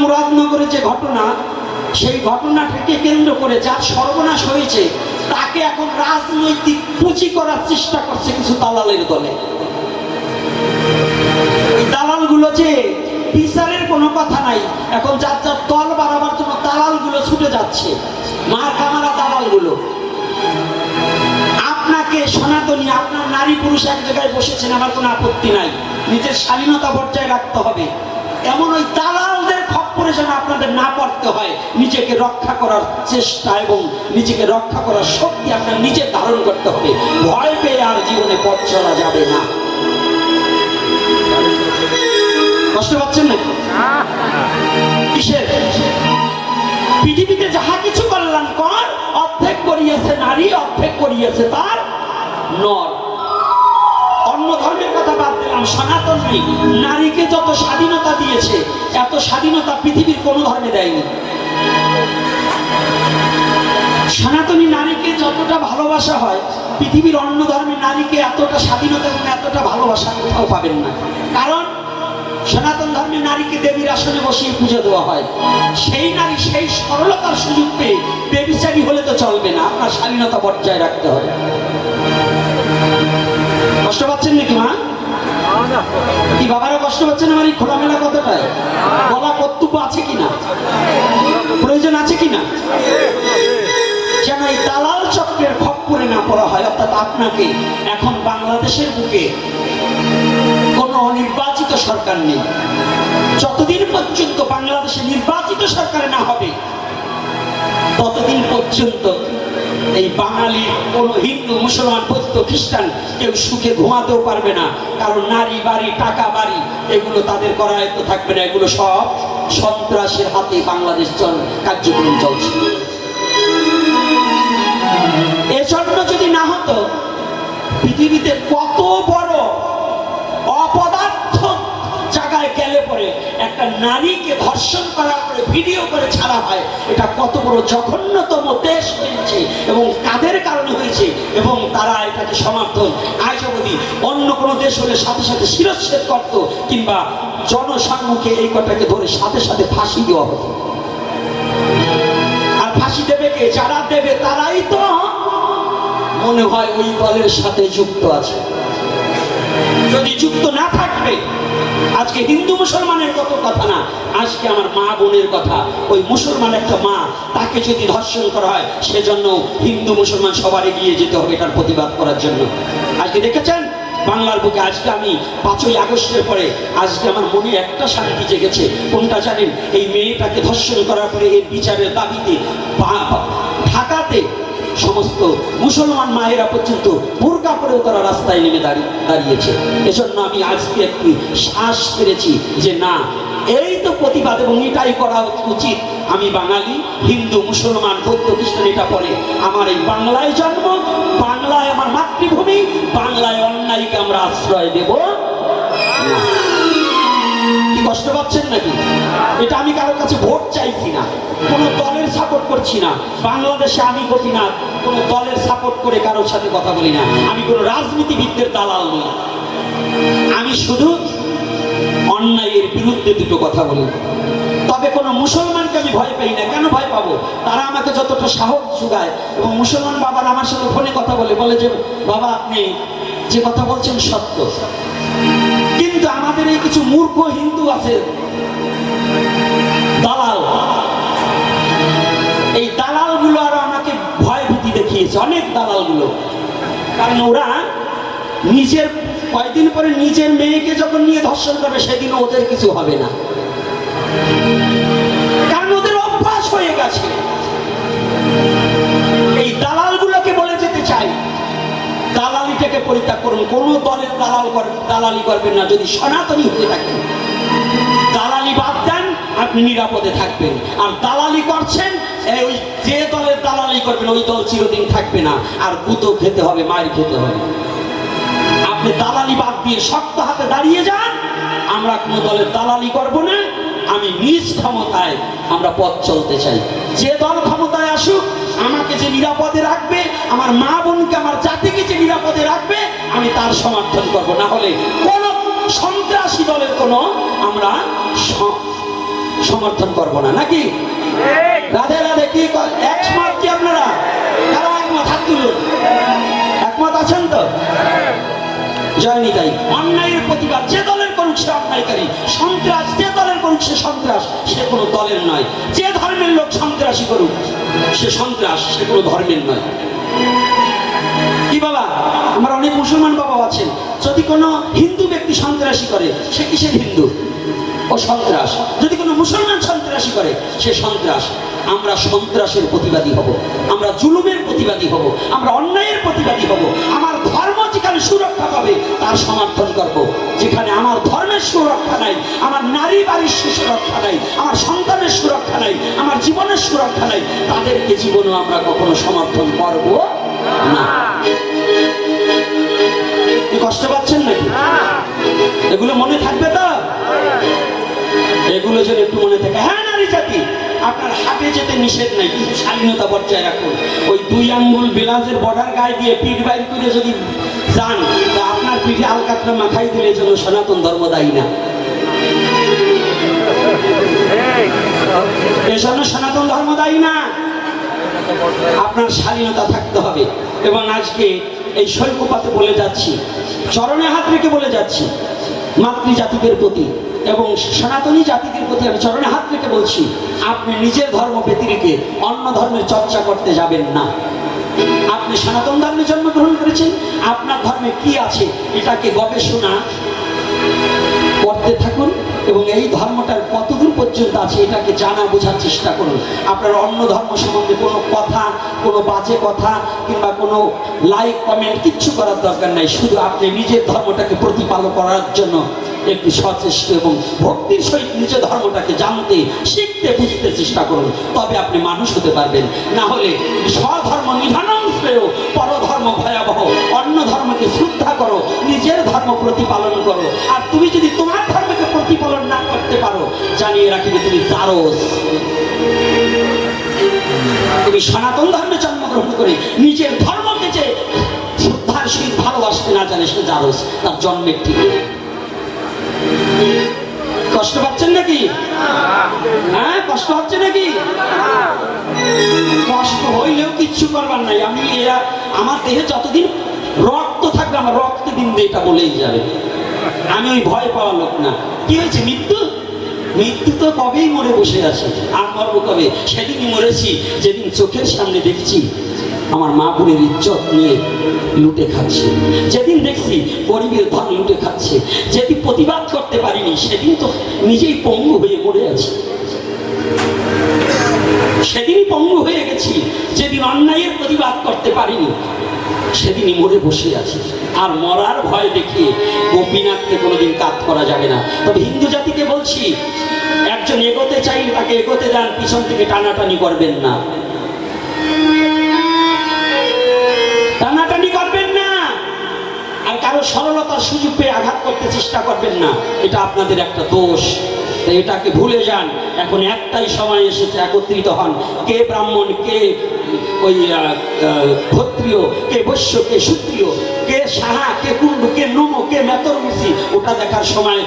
মুরাদনগরে যে ঘটনা, সেই ঘটনাটাকে কেন্দ্র করে যার সর্বনাশ হয়েছে, তাকে এখন রাজনৈতিক পুঁজি করার চেষ্টা করছে কিছু দালালের দলে। দালালগুলো যে বিচারের কোনো কথা নাই, এখন যার যার দল বাড়াবার জন্য দালালগুলো ছুটে যাচ্ছে মার কামারা দালালগুলো। আপনাকে সনাতনী, আপনার নারী পুরুষ এক জায়গায় বসেছেন, আমার কোনো আপত্তি নাই। নিজের স্বাধীনতা বজায় রাখতে হবে। এমন ওই দালালদের খপ্পরে যেন আপনাদের না পড়তে হয়, নিজেকে রক্ষা করার চেষ্টা এবং নিজেকে রক্ষা করার শক্তি আপনার নিজে ধারণ করতে হবে। ভয় পেয়ে আর জীবনে পথ চলা যাবে না। কষ্ট পাচ্ছেন নাকি? কিসের? পৃথিবীতে যাহা কিছু কল্যাণ কর অর্ধেক করিয়েছে নারী, অর্ধেক করিয়েছে তার নর। সনাতন নেই। নারীকে যত স্বাধীনতা দিয়েছে, এত স্বাধীনতা পৃথিবীর কোনো ধর্মে দেয়নি। সনাতনী নারীকে যতটা ভালোবাসা হয়, পৃথিবীর অন্য ধর্মের নারীকে এতটা স্বাধীনতা এবং এতটা ভালোবাসা কোথাও পাবেন না। কারণ সনাতন ধর্মের নারীকে দেবীর আসনে বসিয়ে পুজো দেওয়া হয়। সেই নারী সেই সরলতার সুযোগ পেয়ে বেবিচারী হলে তো চলবে না, আপনার স্বাধীনতা বজায় রাখতে হবে। কষ্ট পাচ্ছেন নাকি মা? কি বাবারা কষ্ট পাচ্ছেন আমার এই খোলামেলা কথাটায়? বলা কর্তব্য আছে কিনা? প্রয়োজন আছে কিনা? যেন এই দালাল চক্রের খপ্পরে না পড়া হয়, অর্থাৎ আপনাকে এখন বাংলাদেশের বুকে কোনো নির্বাচিত সরকার নেই। যতদিন পর্যন্ত বাংলাদেশে নির্বাচিত সরকার না হবে, ততদিন পর্যন্ত এই বাঙালি কোন হিন্দু, মুসলমান, বৌদ্ধ, খ্রিস্টান কেউ সুখে ঘুমাতেও পারবে না। কারণ নারী বাড়ি, টাকা বাড়ি, এগুলো তাদের করায়ত্ত থাকবে না। এগুলো সব সন্ত্রাসের হাতে বাংলাদেশ কার্যক্রম চলছে। এজন্য যদি না হতো, পৃথিবীতে কত বড় অপদার্থ একটা নারীকে ধর্ষণ করার পরে ভিডিও করে ছাড়া হয়। এটা কত বড় জঘন্যতম দেশ হয়েছে এবং কাদের কারণে হয়েছে এবং তারা এটাকে সমর্থন। আজ অন্য কোনো দেশ হলে সাথে সাথে শিরচ্ছেদ করত কিংবা জনসম্মুখে এই কটাকে ধরে সাথে সাথে ফাঁসি দেওয়া হতো। আর ফাঁসি দেবে কে? যারা দেবে তারাই তো মনে হয় ওই দলের সাথে যুক্ত আছে। যদি যুক্ত না থাকবে আজকে হিন্দু মুসলমানের কত কথা না? আজকে আমার মা বোনের কথা। ওই মুসলমান একটা মা, তাকে যদি ধর্ষণ করা হয় সেজন্য হিন্দু মুসলমান সবার এগিয়ে যেতে হবে এটার প্রতিবাদ করার জন্য। আজকে দেখেছেন? বাংলার বুকে আজকে আমি পাঁচই আগস্টের পরে আজকে আমার মনে একটা শান্তি জেগেছে। কোনটা জানেন? এই মেয়েটাকে ধর্ষণ করার পরে এর বিচারের দাবিতে ঢাকাতে সমস্ত মুসলমান মায়েরা পর্যন্ত বোরকা পরেও তারা রাস্তায় নেমে দাঁড়িয়ে দাঁড়িয়েছে। এজন্য আমি আজকে একটি শ্বাস পেরেছি যে না, এই তো প্রতিবাদ এবং এটাই করা উচিত। আমি বাঙালি, হিন্দু, মুসলমান, বৌদ্ধ, খ্রিস্টান, এটা পরে। আমার এই বাংলায় জন্ম, বাংলায় আমার মাতৃভূমি, বাংলায় অন্যায়কে আমরা আশ্রয় দেব। না। কষ্ট পাচ্ছেন নাকি? এটা আমি কারোর কাছে ভোট চাইছি না। কোনো দলের সাপোর্ট করছি না। বাংলাদেশে আমি গোপীনাথ, কোনো দলের সাপোর্ট করে কারোর সাথে কথা বলি না। আমি কোনো রাজনীতিবিদদের দালাল নই। আমি শুধু অন্যায়ের বিরুদ্ধে দুটো কথা বলি। তবে কোনো মুসলমানকে আমি ভয় পাই না। কেন ভয় পাবো? তারা আমাকে যতটা সাহস যোগায় এবং মুসলমান বাবার আমার সাথে ফোনে কথা বলে বলে যে, বাবা, আপনি যে কথা বলছেন সত্য। কিন্তু আমাদের এই কিছু মূর্খ হিন্দু আছে। দালাল। এই দালালগুলো আরও আমাকে ভয় ভীতি দেখিয়েছে, অনেক দালালগুলো। কারণ ওরা নিজের কয়েকদিন পরে নিজের মেয়েকে যখন নিয়ে ধর্ষণ করবে সেদিন ওদের কিছু হবে না। কারণ ওদের অভ্যাস হয়ে গেছে। পরিত্যাগ করুন। কোন দলের দালাল দালালি করবেন না। যদি সনাতনী হয়ে থাকেন, দালালি বাদ দেন, আপনি নিরাপদে থাকবেন। আর দালালি করছেন ওই যে দলের দালালি করবেন, ওই দল চিরদিন থাকবে না। আর গুতো খেতে হবে মায়ের খেতে হবে। আপনি দালালি বাদ দিয়ে শক্ত হাতে দাঁড়িয়ে যান, আমরা কোনো দলের দালালি করব না। আমি নিজ ক্ষমতায় আমরা পথ চলতে চাই। যে দল ক্ষমতায় আসুক আমাকে যে নিরাপদে রাখবে, আমার মা বোনকে, আমার জাতিকে যে নিরাপদে রাখবে, আমি তার সমর্থন করব। না হলে কোন সন্ত্রাসী দলের কোনো আমরা সমর্থন করব না। নাকি? রাধে রাধে কি একমত কি আপনারা? কারও একমত? হাত তুলুন। একমত আছেন তো? জয় নিতাই। অন্যায়ের প্রতিবাদ, যে দলের করুক সে অন্যায়কারী। সন্ত্রাস, যে দলের করুক সে সন্ত্রাস, সে কোনো দলের নয়। যে ধর্মের লোক সন্ত্রাসী করুক সে সন্ত্রাস, সে কোনো ধর্মের নয়। কি বাবা? আমার অনেক মুসলমান বাবা আছেন। যদি কোনো হিন্দু ব্যক্তি সন্ত্রাসী করে, সে কিসের হিন্দু? ও সন্ত্রাস। যদি কোনো মুসলমান সন্ত্রাসী করে, সে সন্ত্রাস। আমরা সন্ত্রাসের প্রতিবাদী হব। আমরা জুলুমের প্রতিবাদী হব। আমরা অন্যায়ের প্রতিবাদী হব। আমার যেখানে সুরক্ষা পাবে, তার সমর্থন করব। যেখানে আমার ধর্মের সুরক্ষা নাই, আমার নারী বাড়ির সুরক্ষা নাই, আমার সন্তানের সুরক্ষা নাই, আমার জীবনের সুরক্ষা নাই, তাদেরকে জীবনও আমরা কখনো সমর্থন করব না। কষ্ট পাচ্ছেন নাকি? এগুলো মনে থাকবে তো? এগুলো যেন একটু মনে থাকে হ্যাঁ নারী জাতি, আপনার হাতে যেতে নিষেধ নাই স্বাধীনতা বজায় রাখুন। ওই দুই আঙ্গুল বিলাজের বর্ডার গায়ে দিয়ে পিঠ বাইর করে যদি যান তা আপনার পিঠে আলকাতরা মাথায় দিলে যেন সনাতন ধর্ম দায়ী না এজন্য সনাতন ধর্ম দায়ী না। আপনার স্বাধীনতা থাকতে হবে। এবং আজকে এই শৈল্যপাতে বলে যাচ্ছি, চরণে হাত রেখে বলে যাচ্ছি, মাতৃজাতিদের প্রতি এবং সনাতনী জাতিদের প্রতি আমি চরণে হাত রেখে বলছি, আপনি নিজের ধর্ম ব্যতিরিকে অন্য ধর্মের চর্চা করতে যাবেন না। আপনি সনাতন ধর্মে জন্মগ্রহণ করেছেন, আপনার ধর্মে কি আছে, এটাকে গবেষণা করতে থাকুন এবং এই ধর্মটার কতদূর পর্যন্ত আছে এটাকে জানা, বোঝার চেষ্টা করুন। আপনার অন্য ধর্ম সম্বন্ধে কোনো কথা, কোনো বাজে কথা কিংবা কোনো লাইক কমেন্ট কিচ্ছু করার দরকার নাই, শুধু আপনি নিজের ধর্মটাকে প্রতিপালন করার জন্য। একটু সচেষ্ট এবং ভক্তির সহিত নিজের ধর্মটাকে জানতে, শিখতে, বুঝতে চেষ্টা করুন। তবে আপনি মানুষ হতে পারবেন। না হলে স্বধর্ম নিধানম শ্রেয়, পরধর্ম ভয়াবহ। অন্য ধর্মকে শ্রদ্ধা করো, নিজের ধর্ম প্রতিপালন করো। আর তুমি যদি তোমার ধর্মকে প্রতিপালন না করতে পারো, জানিয়ে রাখিবে তুমি জারস তুমি সনাতন ধর্মে জন্মগ্রহণ করে নিজের ধর্মকে যে শ্রদ্ধার সহিত ভালোবাসতে না জানে সে জারস তার জন্মের ঠিক কষ্ট পাচ্ছেন নাকি? হ্যাঁ কষ্ট হচ্ছে নাকি? কষ্ট হইলেও কিচ্ছু করবার নাই। আমি এরা, আমার দেহে যতদিন রক্ত থাকবে, আমার রক্ত দিন এটা বলেই যাবে। আমি ওই ভয় পাওয়া লোক না। কি হয়েছে, মৃত্যু? মৃত্যু তো কবেই মরে বসে আছে। আর মরবো কবে? সেদিনই মরেছি, যেদিন চোখের সামনে দেখছি। আমার মা বোনের ইজ্জত নিয়ে লুটে খাচ্ছে। যেদিন দেখছি গরিবের ধন লুটে খাচ্ছে, যেদিন প্রতিবাদ করতে পারিনি, সেদিন তো নিজেই পঙ্গু হয়ে মরে আছি। সেদিনই পঙ্গু হয়ে গেছি, যেদিন অন্যায়ের প্রতিবাদ করতে পারিনি, সেদিনই মরে বসে আছি। আর মরার ভয় দেখিয়ে গোপীনাথকে কোনোদিন কাজ করা যাবে না। তবে হিন্দু জাতিকে বলছি, একজন এগোতে চাইলে তাকে এগোতে দেন, পিছন থেকে টানাটানি করবেন না। সরলতার সুযোগ পেয়ে আঘাত করতে চেষ্টা করবেন না। এটা আপনাদের একটা দোষ। তাই এটাকে ভুলে যান। এখন একটাই সময় এসেছে, একত্রিত হন। কে ব্রাহ্মণ, কে ওই ক্ষত্রিয়, কে বৈশ্য, কে সূত্রীয়, কে সাহা, কে কুণ্ডু, কে নমো, কে মেতরমুখী, ওটা দেখার সময়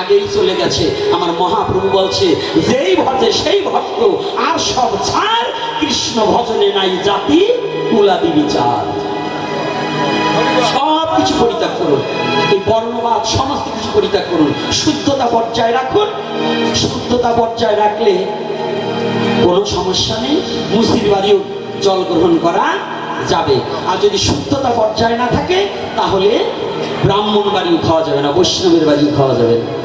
আগেই চলে গেছে। আমার মহাপ্রভু বলছে, যেই ভজে সেই ভক্ত আর সব ছাড়, কৃষ্ণ ভজনে নাই জাতি কুলাদি বিচার সব কিছু পরিত্যাগ করুন। এই বর্ণবাদ সমস্ত কিছু পরিত্যাগ করুন। শুদ্ধতা বজায় রাখুন। শুদ্ধতা বজায় রাখলে কোনো সমস্যা নেই। মুসির বাড়িও জল গ্রহণ করা যাবে। আর যদি শুদ্ধতা বজায় না থাকে, তাহলে ব্রাহ্মণ বাড়িও খাওয়া যাবে না, বৈষ্ণবের বাড়িও খাওয়া যাবে না।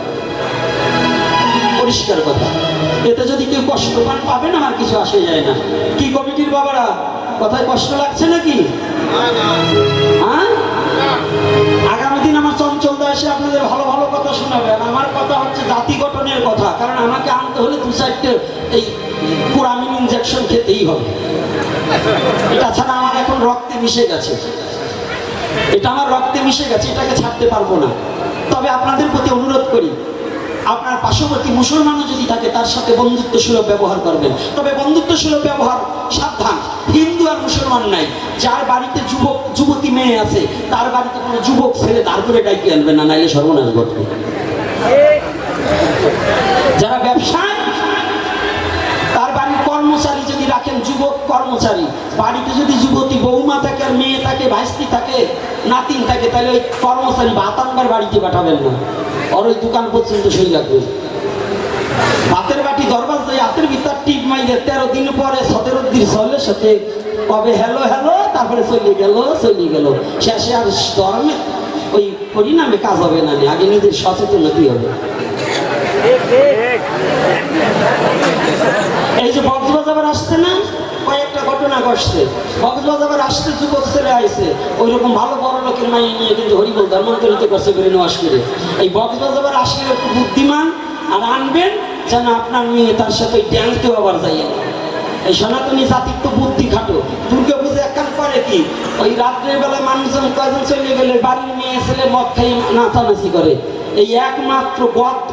পরিষ্কার কথা। এতে যদি কেউ কষ্ট পান পাবেন আমার কিছু আসে যায় না। কি কমিটির বাবারা, কথায় কষ্ট লাগছে নাকি? আগামী দিন আমার চঞ্চল এসে আপনাদের ভালো ভালো কথা শোনাবেন আমার কথা হচ্ছে জাতি গঠনের কথা, কারণ আমাকে আনতে হলে দু চারটে এই পুরামিন ইনজেকশন খেতেই হবে। এটা আমার এখন রক্তে মিশে গেছে। এটা আমার রক্তে মিশে গেছে, এটাকে ছাড়তে পারব না। তবে আপনাদের প্রতি অনুরোধ করি, আপনার পার্শ্ববর্তী মুসলমানও যদি থাকে, তার সাথে বন্ধুত্ব সুলভ ব্যবহার করবেন। তবে বন্ধুত্ব সুলভ ব্যবহার সাবধান, হিন্দু আর মুসলমান নাই। যার বাড়িতে যুবক, যুবতী মেয়ে আছে, তার বাড়িতে কোনো যুবক ছেলে দাঁড় করে ডাকি আনবে না, নাইলে সর্বনাশ ঘটবে। যারা ব্যবসা তার বাড়ির কর্মচারী যদি রাখেন, যুবক কর্মচারী, বাড়িতে যদি যুবতী বৌমা থাকে আর মেয়ে থাকে ভাইস্তি থাকে, নাতিন থাকে, তাহলে ওই কর্মচারী বাতানবার বাড়িতে পাঠাবেন না। আর ওই দোকান পর্যন্ত সেই রাখবে হাতের বাটি দরবার হাতের ভিতর টিপ মাইলে তেরো দিন পরে সতেরো দিন সহলে সাথে কবে হ্যালো হ্যালো, তারপরে চলে গেল চলে গেল। শেষে আর ধর্মে ওই পরিণামে কাজ হবে না আগে নিজের সচেতনতি হবে। এই যে আসছে না, কয়েকটা ঘটনা ঘটছে। কক্সবাজার আসতে যুবক ছেলে আইছে। ওই রকম ভালো বড় লোকের মাই নিয়ে কিন্তু হরিবল ধর্মান্তরিত করছে ওয়াশ করে। এই কক্সবাজার আসলে একটু বুদ্ধিমান, আর আনবেন যেন আপনার মেয়ে তার সাথে ড্যান্সতেও আবার যাইয়ে। এই সনাতনী জাতির তো বুদ্ধি খাটো। দুর্গা পুজো একখান করে কি? ওই রাত্রের বেলা মানুষজন কয়জন চলে গেলে বাড়ির মেয়ে ছেলে মদ খাই নাচানাচি করে? এই একমাত্র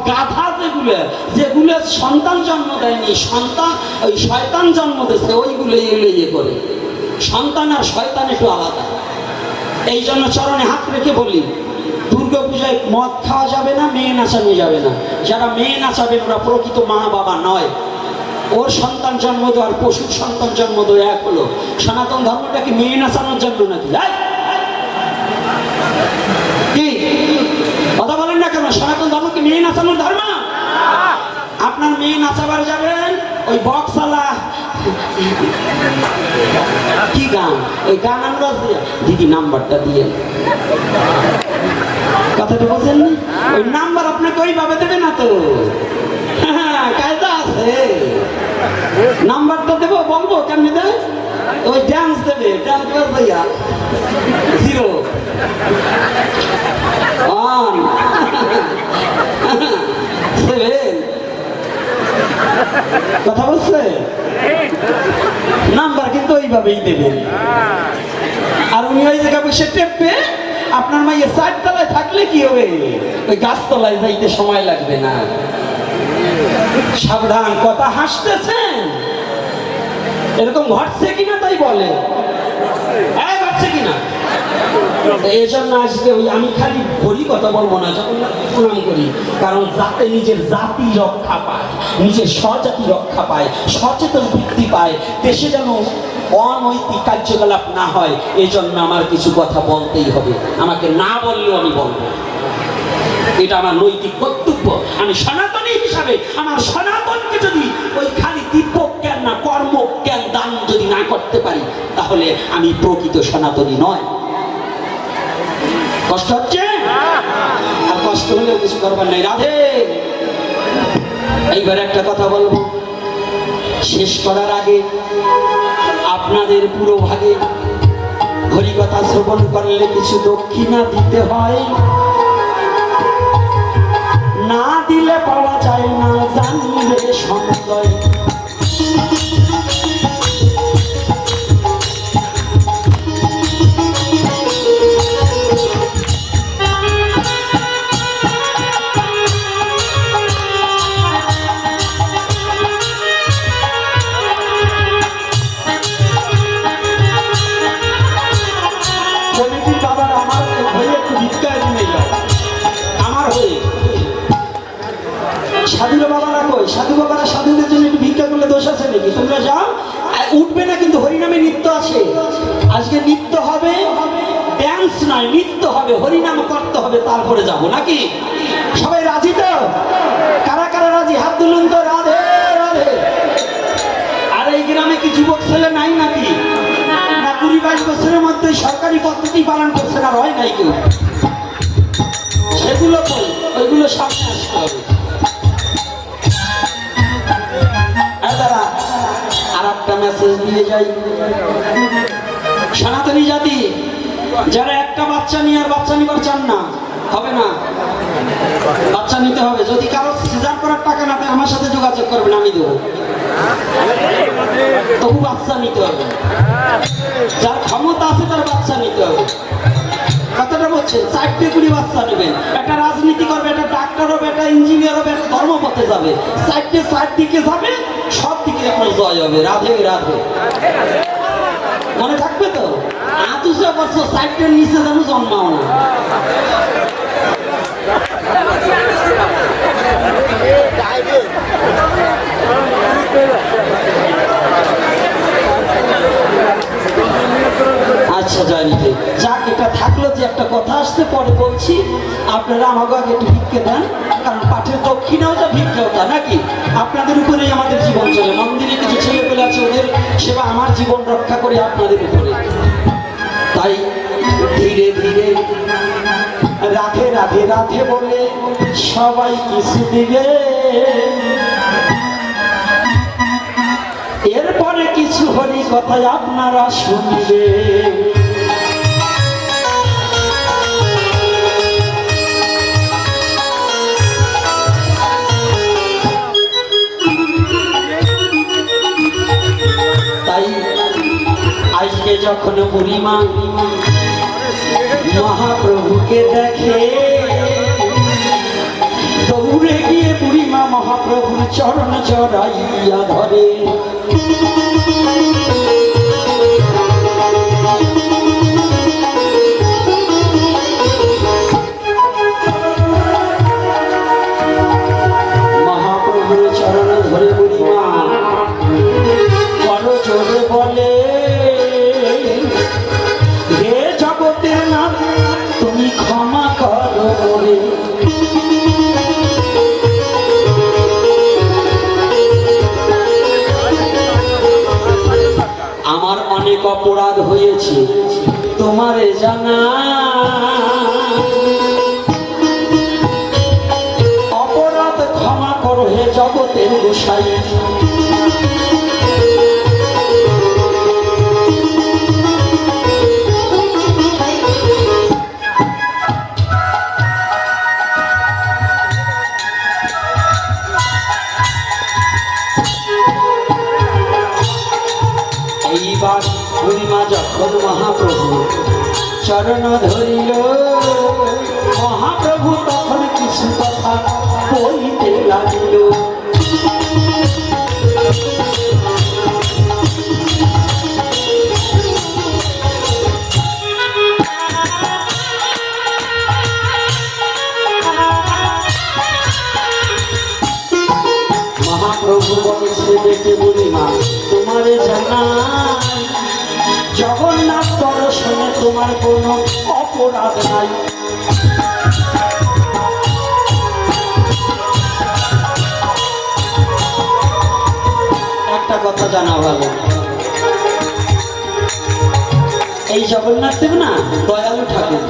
গাধা যেগুলো যেগুলো সন্তান জন্ম দেয়নি, সন্তান, ওই শয়তান জন্ম দিয়েছে ওইগুলো এগুলো ইয়ে করে। সন্তান আর শয়তান একটু আলাদা। এই জন্য চরণে হাত রেখে বলি, দুর্গা পূজায় মদ খাওয়া যাবে না, মেয়ে নাচানো যাবে না। যারা মেয়ে নাচাবে ওরা প্রকৃত মা বাবা নয়। ওর সন্তান জন্ম দেওয়ার পশুর সন্তান জন্ম দেওয়া এক হলো সনাতন ধর্মটা কি মেয়ে নাচানোর জন্য নাকি! কি? কথা বলেন না কেন? সনাতন ধর্ম কি মেয়ে নাচানোর ধর্ম? আপনার মেয়ে নাচাবার যাবেন ওই বক্সালা কি গান? ওই গান আমরা দিদি নাম্বারটা দিয়ে। কথাটা বলছেন ওই নাম্বার আপনাকে ওইভাবে দেবে না তো। হ্যাঁ, কায়দা আছে। নাম্বারটা দেবো বলব কেমনি দেবে ওই ড্যান্স দেবে ড্যান্স দেবে ভাইয়া। জিরো ওয়ান সেভেন কথা বলছে? নাম্বার কিন্তু ওইভাবেই দেবেন আর উনি ওই জায়গায় বসে টেপবে আপনার মাইয়ে চার তলায় থাকলে কি হবে? ওই গাছতলায় যাইতে সময় লাগবে না। সাবধান, কথা হাসতেছেন? এরকম ঘটছে কিনা তাই বলে? হ্যাঁ ঘটছে কিনা? এই জন্য আজকে ওই আমি খালি বলি কথা বলব না, যখন প্রণাম করি। কারণ যাতে নিজের জাতি রক্ষা পায়, নিজের স্বজাতি রক্ষা পায়, সচেতন বৃদ্ধি পায়, দেশে যেন অনৈতিক কার্যকলাপ না হয় এই জন্য আমার কিছু কথা বলতেই হবে। আমাকে না বললেও আমি বলব এটা আমার নৈতিক কর্তব্য। আমি সনাতনী হিসাবে, আমার সনাতনকে যদি ওই খালি দিব্য জ্ঞান না কর্ম জ্ঞান দান যদি না করতে পারি, তাহলে আমি প্রকৃত সনাতনী নয়। কষ্ট হচ্ছে? আর কষ্ট হলেও কিছু করবার নাই। রাধে! এইবার একটা কথা বলব। শেষ করার আগে আপনাদের পুরো ভাগে হরিকথা শ্রবণ করলে কিছু দক্ষিণা দিতে হয়। না দিলে পাওয়া যায় না জানবে সমুদয়। সাধুরা বাবারা কই? সাধু বাবারা সাধুদের জন্য একটু ভিক্ষা করলে দোষ আছে নাকি? তোমরা যাও উঠবে না কিন্তু হরিনামে নৃত্য আছে। আজকে নৃত্য হবে ড্যান্স নয়, নৃত্য হবে, হরিনাম করতে হবে, তারপরে যাব, নাকি? সবাই রাজি তো? কারা কারা রাজি? হাত তুলুন তো, রাধে রাধে। আর এই গ্রামে কি যুবক ছেলে নাই নাকি? না কুড়ি বাইশ বছরের মধ্যে সরকারি পদ্ধতি পালন করছে না হয় নাই কেউ? সেগুলো ওইগুলো সামনে আসতে দাঁড়া, আর একটা মেসেজ দিয়ে যাই সনাতনী জাতি যারা একটা বাচ্চা নিয়ে আর বাচ্চা নিবার চান না হবে না? বাচ্চা নিতে হবে। যদি কারও সিজার করার টাকা না আমার সাথে যোগাযোগ করবেন আমি দেবো। তবু বাচ্চা নিতে হবে। যার ক্ষমতা আছে তার বাচ্চা নিতে হবে। কথাটা বলছে, চারটে কুড়ি বাচ্চা নেবেন একটা রাজনীতি করবে, একটা ডাক্তার হবে, একটা ইঞ্জিনিয়ার হবে, একটা ধর্মপথে যাবে। চারটে চার দিকে যাবে, সব দিকে আপনার জয় হবে। রাধে রাধে। মনে থাকবে তো? আতুষে বছর চারটের নিচে যেন জন্মাও না। আসা যায় নিজে যাক এটা থাকল যে একটা কথা আসতে পরে বলছি। আপনারা আমাকে আগে একটু ভিক্ষে দেন, কারণ পাঠের দক্ষিণাও যা ভিক্ষে তা নাকি? আপনাদের উপরেই আমাদের জীবন চলে। মন্দিরে কিছু ছেলে পেলে আছে, ওদের সেবা আমার জীবন রক্ষা করে আপনাদের উপরে। তাই ধীরে ধীরে, রাধে রাধে রাধে বলে সবাই কিছু দিবে। এরপরে কিছু হরি কথায় আপনারা শুনবে আজকে যখন বুড়িমা মহাপ্রভুকে দেখে দৌড়ে গিয়ে বুড়িমা মহাপ্রভুর চরণ চড়াইয়া ধরে। চরণ ধরিল। তোমার কোনো অপরাধ নাই। একটা কথা জানা ভালো এই জগন্নাথ দেব না, দয়ালু ঠাকুর।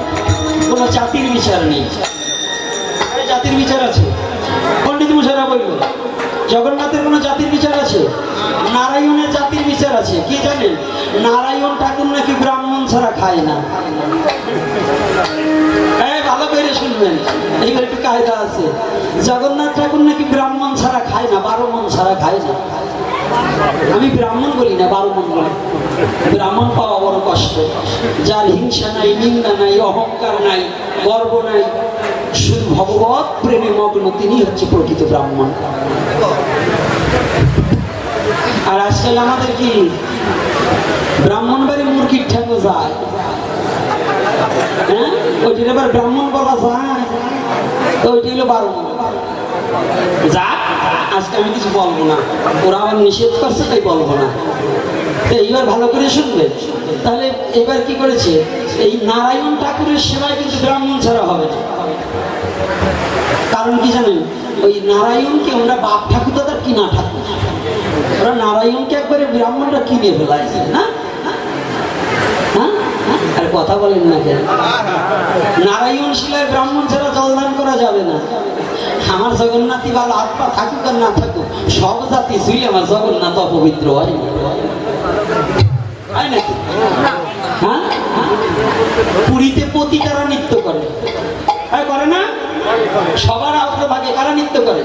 কোনো জাতির বিচার নেই। জাতির বিচার আছে। পণ্ডিত মুশারা বলল জগন্নাথের কোনো জাতির বিচার আছে? নারায়ণের জাতির বিচার আছে, কি জানেন নারায়ণ ঠাকুর নাকি ব্রাহ্মণ ছাড়া খায় না। ভালো করে শুনবেন। কায়দা আছে। জগন্নাথ ঠাকুর নাকি ব্রাহ্মণ ছাড়া খায় না, বারো মন ছাড়া খায় না। আমি ব্রাহ্মণ বলি না, বারো মন বলি। ব্রাহ্মণ পাওয়া বড় কষ্ট। যার হিংসা নাই, নিন্দা নাই, অহংকার নাই, গর্ব নাই, শুধু ভগবত প্রেমে মগ্ন, তিনি হচ্ছে প্রকৃত ব্রাহ্মণ। আর আজকাল আমাদের কি? ব্রাহ্মণ বাড়ি মুরগির ঠেঙ্গো যায়। হ্যাঁ? ওইটির ব্রাহ্মণ বলা যায়। তো ওইটি হলো বারো যাক আজকে আমি কিছু বলব না। ওরা আমার নিষেধ করছে, তাই বলব না। এইবার ভালো করে শুনবে। তাহলে এবার কি করেছে? এই নারায়ণ ঠাকুরের সেবায় কিন্তু ব্রাহ্মণ ছাড়া হবে কারণ কি জানেন? ওই নারায়ণকে ওরা বাপ ঠাকুর তাদের কিনা ঠাকুর? ওরা নারায়ণকে একবারে ব্রাহ্মণরা কিনে ফেলাইছে, না? আর কথা বলেন না কেন? নারায়ণ শিলায় ব্রাহ্মণ ছাড়া জলদান করা যাবে না। আমার জগন্নাথী বা আত্মা থাকুক আর না থাকুক, সব জাতি শুই আমার জগন্নাথ অপবিত্র, হয় না। হ্যাঁ হ্যাঁ? পুরীতে পতিতারা নৃত্য করে। করে না? সবার আগ্রভাগে কারা নৃত্য করে?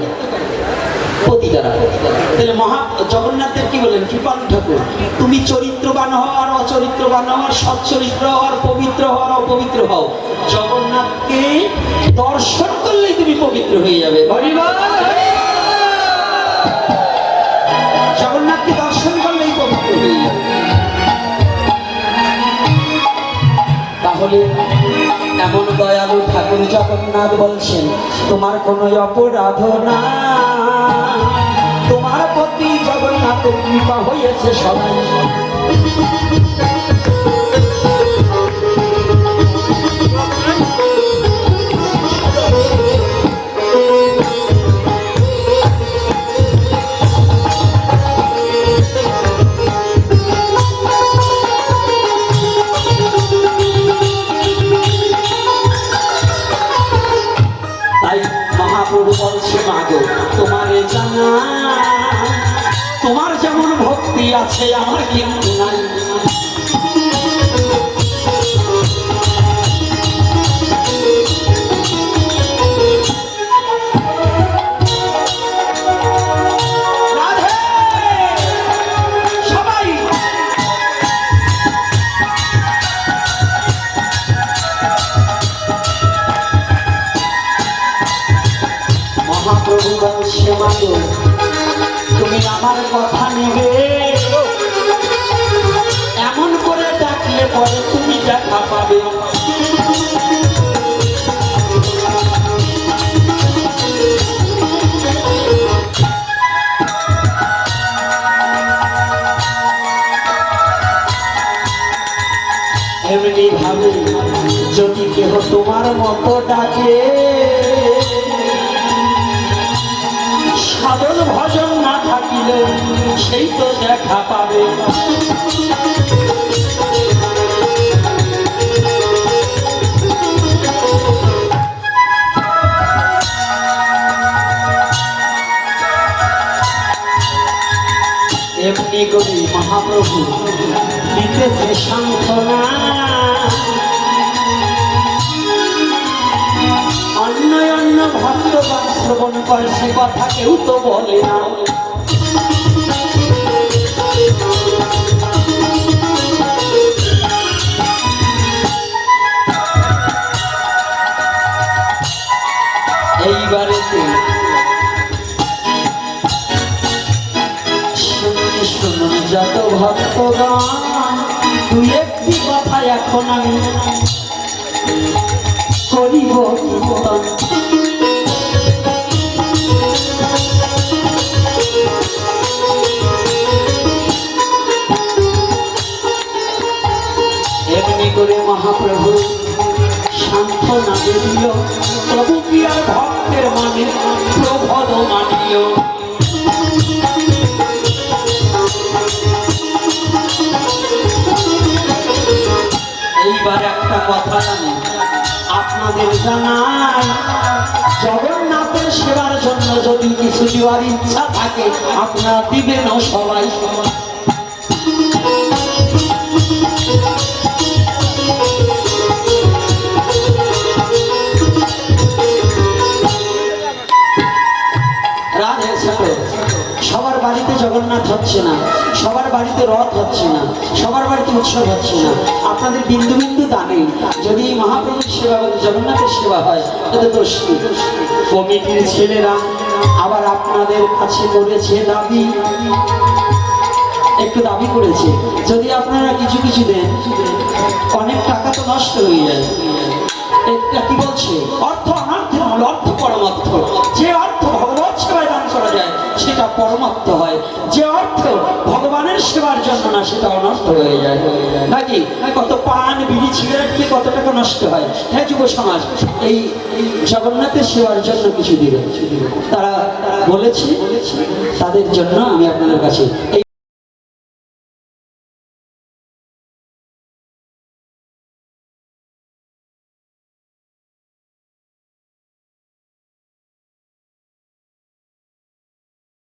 তাহলে মহা জগন্নাথের কি বলেন? কৃপালু ঠাকুর, তুমি চরিত্রবান হও আর অচরিত্রবান হও আর সচ্চরিত্র হও আর পবিত্র হও আর অপবিত্র হও। জগন্নাথকে দর্শন করলেই তুমি পবিত্র হয়ে যাবে। জগন্নাথকে দর্শন করলেই পবিত্র হয়ে যাবে। তাহলে এমন দয়ালু ঠাকুর জগন্নাথ বলছেন, তোমার কোনো অপরাধ না তোমার প্রতি জগন্নাথের কৃপা হয়েছে সবাই। পাগল তোমার জানা তোমার যেমন ভক্তি আছে আমার কিন্তু তো দেখা পাবে। এমনি করি মহাপ্রভু দিতেছে সান্ত্বনা। অন্য অন্য ভক্তগণ শ্রবণ করে সে কথা কেউ তো বলে না। ভক্তগণ দুই একটি কথা এখন আমি করিব। এমনি করে মহাপ্রভু সান্ত্বনা দিল প্রভু কি আর ভক্তের মানে প্রভদ মানিল জগন্নাথের সেবার জন্য যদি কিছু দেওয়ার ইচ্ছা থাকে আপনারা দিবেন সবাই রাধে সবার বাড়িতে জগন্নাথ হচ্ছে না। সবার বাড়িতে রথ হচ্ছে না, সবার বাড়িতে উৎসব হচ্ছে না। আপনাদের বিন্দু বিন্দু দানে যদি মহাপ্রভুর সেবা জগন্নাথের সেবা হয় তাহলে দোষ কমিটির ছেলেরা আবার আপনাদের কাছে করেছে দাবি। একটু দাবি করেছে, যদি আপনারা কিছু কিছু দেন, অনেক টাকা তো নষ্ট হয়ে যায়। এটা কি বলছে? অর্থ অনর্থ অর্থ পরমার্থ। যে অর্থ ভগবত সেবায় দান করা যায় সেটা পরমাত্ম হয়। যে অর্থ ভগবানের সেবার জন্য না, সেটা অনর্থ হয়ে যায়। নাকি? কত পান, বিড়ি, সিগারেট কি কত টাকা নষ্ট হয়? হ্যাঁ যুব সমাজ, এই জগন্নাথের সেবার জন্য কিছু দিবে। তারা বলেছে তাদের জন্য আমি আপনাদের কাছে